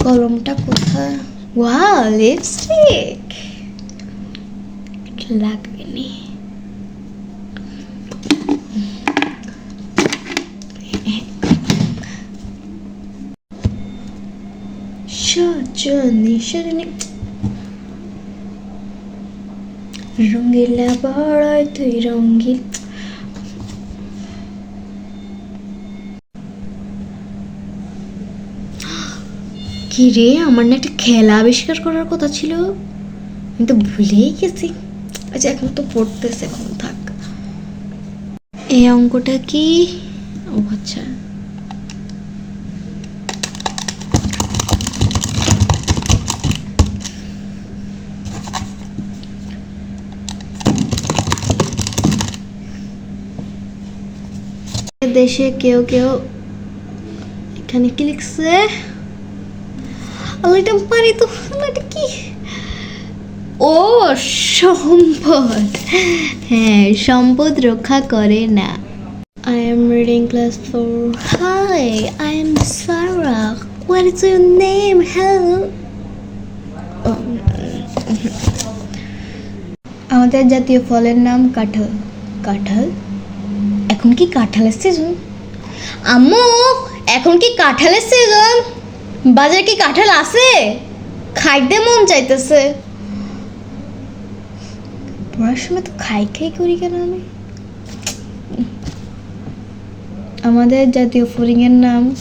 কলমটা কোথায়? Wow lipstick লাগবে নি। সজনী বড়াই তুই রঙ্গিল কি রে? আমার না একটা খেলা আবিষ্কার করার কথা ছিল। আমি তো ভুলেই গেছি। আচ্ছা এখন তো পড়তেছে, এখন থাক। এই অঙ্কটা কি? ও আচ্ছা। দেশে কেউ কেউ এখানে কি লিখছে? আল্লাহ এটা পারি তো আল্লাহ, এটা কি? ও সম্পদ। হ্যাঁ সম্পদ রক্ষা করে না। I am reading class 4. Hi, I am Sarah. What is your name? আমাদের জাতীয় ফলের নাম কাঁঠাল। কাঁঠাল? এখন কি কাঁঠালের সিজন আম্মু এখন কি কাঁঠালের সিজন বাজারে কি কাঁঠাল আছে? খাইতে মন চাইতেছে। পড়ার সময় তো খাই খাই করি কেন আমি? আমাদের জাতীয় ফড়িংয়ের নাম